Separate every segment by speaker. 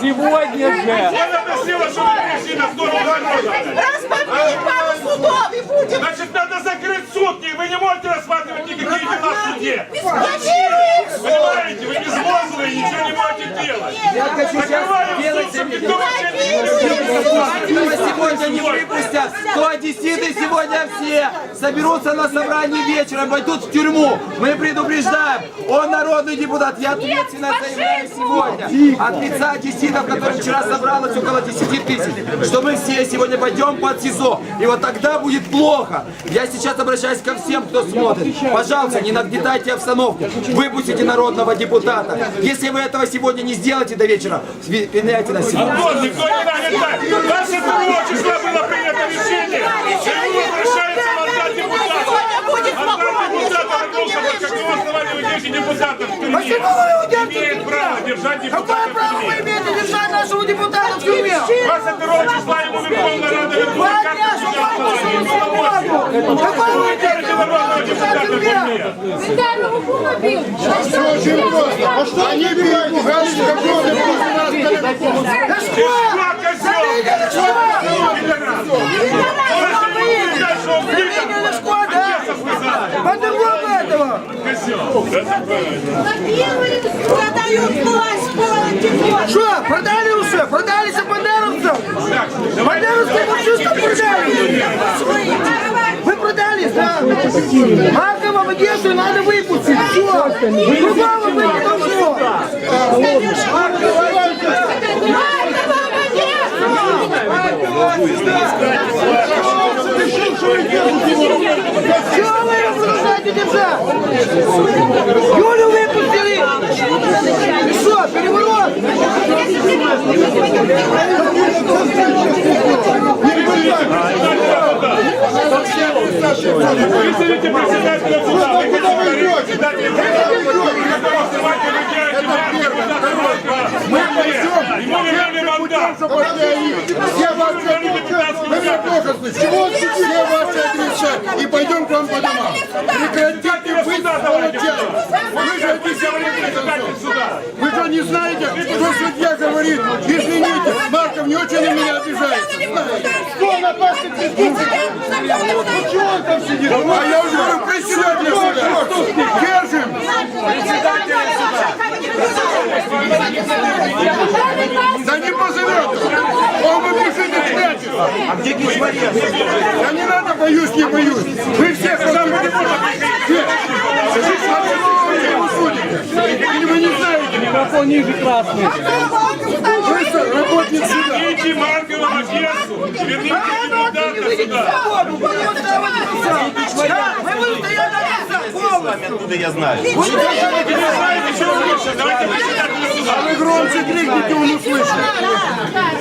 Speaker 1: Сегодня же.
Speaker 2: Она просила, пришли на сторону народа.
Speaker 3: Распомни пару судов и будем.
Speaker 2: Значит, надо закрыть суд. Вы не можете рассматривать никакие дела в суде. Понимаете, вы безмозглые, ничего не можете делать.
Speaker 1: Я хочу сейчас
Speaker 2: Закрываем
Speaker 1: сделать
Speaker 2: суд, чтобы
Speaker 1: замечание.
Speaker 2: никто вообще не
Speaker 1: Его сегодня не выпустят, то одесситы сегодня все? Соберутся на собрании вечером, пойдут в тюрьму. Мы предупреждаем, он народный депутат, я ответственно заявляю сегодня. От одесситов, которые вчера собралось около 10 тысяч, что мы все сегодня пойдем под СИЗО. И вот тогда будет плохо. Я сейчас обращаюсь ко всем, кто смотрит. Пожалуйста, не нагнетайте обстановку. Выпустите народного депутата. Если вы этого сегодня не сделаете до вечера, пеняйте на себя.
Speaker 2: Вот, никто не нагнетает. 22 числа было принято решение, что ему возвращается депутата. Депутата основании вы держите депутатов в тюрьме? Имеет право держать депутата в тюрьме.
Speaker 4: имеете держать нашего депутата в тюрьме?
Speaker 2: 22 числа ему Верховная Рада вернула карту
Speaker 4: Какой вы
Speaker 2: Держите народного депутата в тюрьме.
Speaker 5: Кума бил.
Speaker 6: Очень просто. А что они бьют? Пугали, как люди после нас
Speaker 2: Что, козел?
Speaker 4: Заменили склад, да? По-другому этого. Что, продали уже? Продали за бандеровцев? Бандеровцы продали? Вы продались, да? Маркова в Одессу надо выпустить. Все. Другого быть не должно. Чего вы продолжаете держать? Юлю выпустили. И что, переворот?
Speaker 2: Вызовите председателя суда. Вы куда вы идете? Вы? Мы. Ему вернули мандат.
Speaker 6: Все ваши Вы меня плохо слышите. Чего все ваши адреса? И пойдем к вам по домам. Прекратите быть сволочами. Вы же
Speaker 2: Председатель суда.
Speaker 6: Вы что, не знаете, что судья говорит? Извините, Марков не очень на меня обижается. Что на вашей Чего он там сидит? А я уже говорю, председатель суда. Держим. Да не позовет. Он в машине спрячется. А где Да не надо, боюсь, не боюсь. Вы все сам не можете. Вы вы не знаете?
Speaker 1: Микрофон ниже красный.
Speaker 6: Вы что, работник суда.
Speaker 2: Верните Маркова в Одессу. Верните депутата сюда.
Speaker 4: Мы будем стоять до полностью.
Speaker 7: Откуда я знаю?
Speaker 2: Вы не знаете, что лучше. Давайте председателя суда.
Speaker 6: Вы громче крикните, он услышит.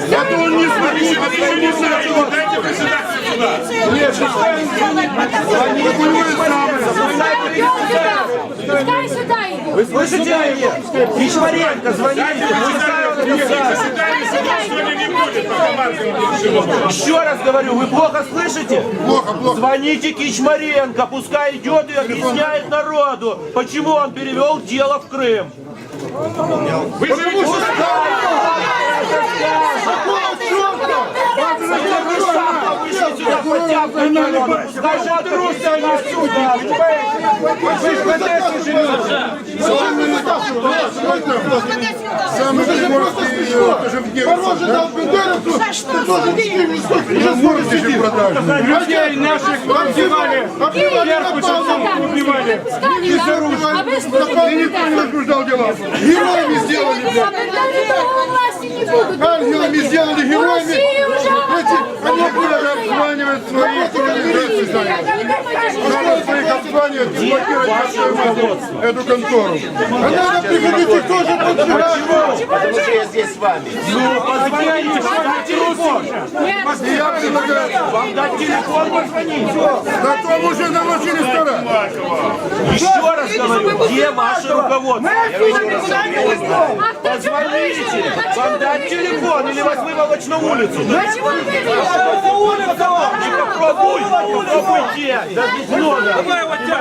Speaker 6: А то он не слышит.
Speaker 2: вы ничего не знаете, дайте председателя суда.
Speaker 5: Пускай сюда идет.
Speaker 1: Слышите? Кичмаренко, звоните.
Speaker 2: Председателя суда сегодня
Speaker 7: Еще раз говорю, вы плохо слышите?
Speaker 6: Плохо, плохо.
Speaker 7: Звоните Кичмаренко, пускай идет и объясняет народу, почему он перевел дело в Крым. Вы сам вышли сюда подтягивать народу, пускай вот Руся не судит,
Speaker 6: Самый приморский, тоже в Днепре, да?
Speaker 3: За что судили?
Speaker 6: Я можете же продажу.
Speaker 5: Людей наших убивали.
Speaker 6: убивали.
Speaker 5: А вы что
Speaker 6: И никто не возбуждал дела. Героями сделали,
Speaker 5: А?
Speaker 6: Ангелами сделали героями. Эти, они будут обзванивать своих организаций, обзванивать и блокировать эту контору. А надо приходить и тоже поджигать.
Speaker 7: потому что я здесь с вами.
Speaker 6: Ну,
Speaker 7: Позвоните, вам дать телефон.
Speaker 6: И я предлагаю,
Speaker 7: Вам дать телефон, позвоните.
Speaker 6: да то уже на машине стара.
Speaker 7: Еще раз говорю, где ваше руководство?
Speaker 4: Не уйдем.
Speaker 5: А
Speaker 7: Позвоните, вам дать телефон или вас выволочь на улицу.
Speaker 5: Почему вы
Speaker 7: Попробуй, попробуйте, да без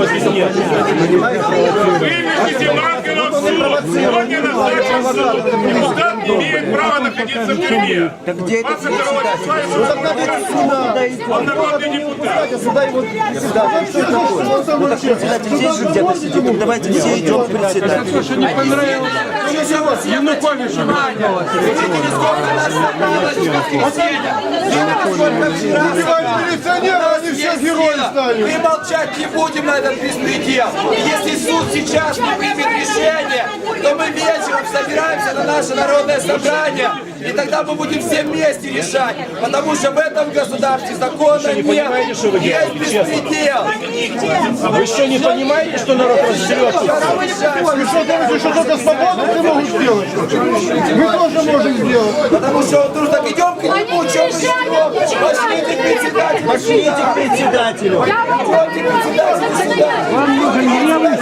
Speaker 2: Вывезите Маркова в суд. Сегодня назначен. Депутат имеет право находиться в тюрьме. 22 числа его Он народный депутат.
Speaker 4: Сюда его сюда. Здесь же где-то сидит. Давайте все идем к председателю.
Speaker 1: Януковичу. Видите, сколько нас собралось в воскресенье? Видите, сколько вчера собралось?
Speaker 6: Они все герои стали.
Speaker 1: Мы молчать не будем на этот беспредел. Если суд сейчас не примет решение, то мы вечером собираемся на наше народное собрание, и тогда мы будем все вместе решать. Потому что в этом государстве закона нет. Есть беспредел.
Speaker 7: Вы что, не понимаете, что народ разберется?
Speaker 6: Вы что думаете, что только свободные могут сделать? Мы тоже можем сделать.
Speaker 1: Потому что вот тут так идем к нему, чем мы ждем? Пошлите к председателю.
Speaker 4: Пошлите к председателю.
Speaker 1: Идемте к председателю.
Speaker 5: Вам нужен левый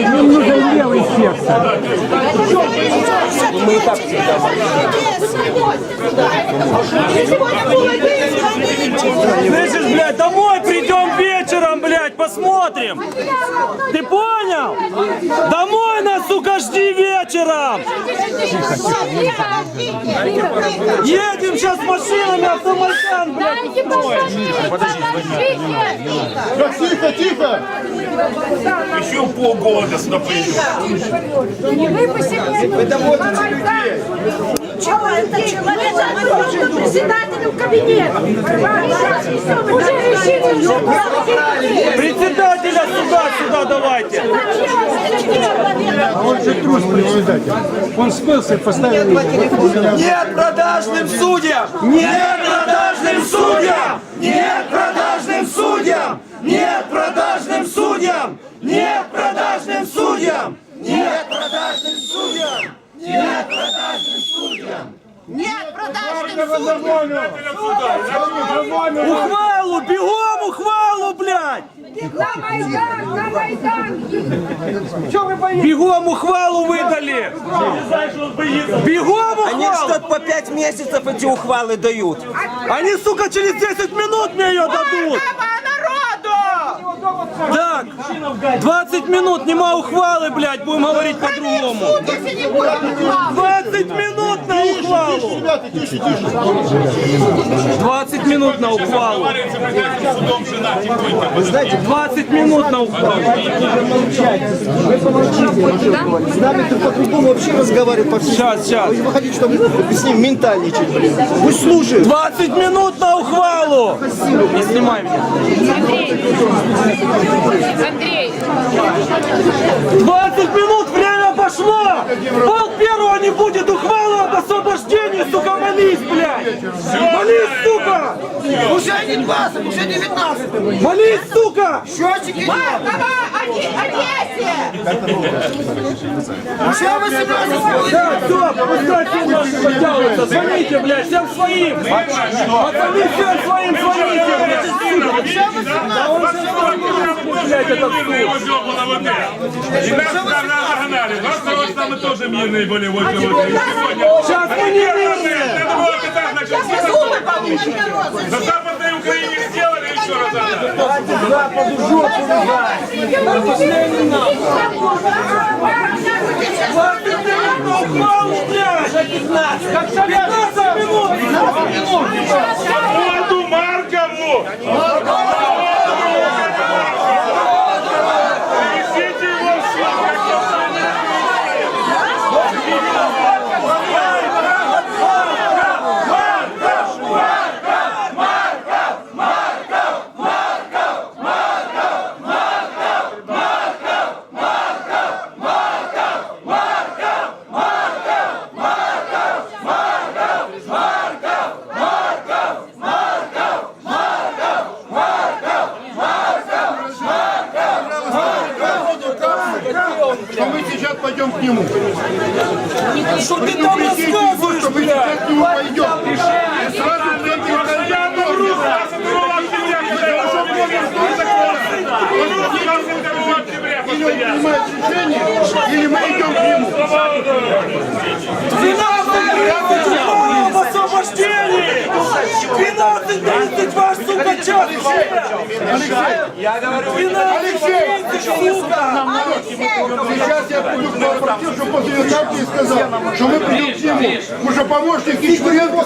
Speaker 5: Им нужен левый сектор.
Speaker 7: Слышишь, блядь, домой придем посмотрим. Ты понял? Домой нас, сука, жди вечером. Едем сейчас машинами, автомайдан, блядь.
Speaker 6: Тихо, тихо.
Speaker 2: Еще полгода сюда придет.
Speaker 5: Не выпустите.
Speaker 1: Вы доводите людей.
Speaker 3: Председателю в кабинет?
Speaker 5: Уже решили, уже.
Speaker 7: Председателя сюда, сюда давайте.
Speaker 5: Он смылся и поставил
Speaker 1: Нет продажным судьям! Нет продажным судьям! Нет продажным судьям! Нет продажным судьям! Нет продажным судьям! Нет продажным судьям! Нет продажным судьям!
Speaker 3: Нет, продажным
Speaker 7: Ухвалу, бегом ухвалу, блядь.
Speaker 5: На Майдан, на Майдан.
Speaker 7: Бегом ухвалу выдали. Бегом
Speaker 4: Они
Speaker 7: ухвалу.
Speaker 4: что по пять месяцев эти ухвалы дают.
Speaker 7: Они, сука, через 10 минут мне ее дадут. Так, 20 минут, нема ухвалы, блядь, будем говорить по-другому. 20 минут на ухвалу.
Speaker 6: Ребята, тише, тише.
Speaker 7: 20 минут на ухвалу.
Speaker 2: Судом жена тихонько.
Speaker 7: 20 минут на ухвалу.
Speaker 8: С нами-то по-другому вообще разговаривать.
Speaker 7: Сейчас, сейчас.
Speaker 8: Вы хотите, чтобы мы с ним ментальничать, блин. Пусть слушают.
Speaker 7: 20 минут на ухвалу. Не снимай меня.
Speaker 5: Андрей,
Speaker 7: 20 минут, время пошло! Пол первого не будет ухвалы об освобождении, сука, молись, блядь! Молись, сука!
Speaker 4: Уже не 20, уже 19.
Speaker 7: Молись, сука!
Speaker 4: Счетчики! Что вы собираетесь?
Speaker 7: Так, все, пускай все наши подтягиваются, звоните, блядь, всем своим! Пацаны, всем своим звоните, блядь! Да сейчас блядь, этот суд!
Speaker 2: И нас тогда загнали. 22 числа мы тоже мирные были возле вот сегодня.
Speaker 7: Сейчас мы не мирные!
Speaker 2: Это было так, значит, на Западной Украине сделали еще раз она.
Speaker 7: Западу жопу лежать! Пошли нахуй! 20 минут на ухвалу, блядь! 15! Как 15 минут! 15 минут!
Speaker 2: Свободу Маркову! Несите его в суд, как
Speaker 8: нему.
Speaker 7: Что ты там рассказываешь,
Speaker 8: Что
Speaker 7: блядь?
Speaker 8: сейчас к нему пойдете. И сразу в центре
Speaker 2: Постоянно врут, 22 октября, когда его вводят в курс закона. Врут 22 октября
Speaker 8: Или он принимает решение, или мы идем к нему.
Speaker 7: 12 в освобождении! 12.30 ваш, сука, час!
Speaker 9: Я говорю,
Speaker 7: 12.30, сука!
Speaker 8: Сейчас я буду к вам чтобы после и сказал, что мы придем к нему. Что помощник Ичмуренко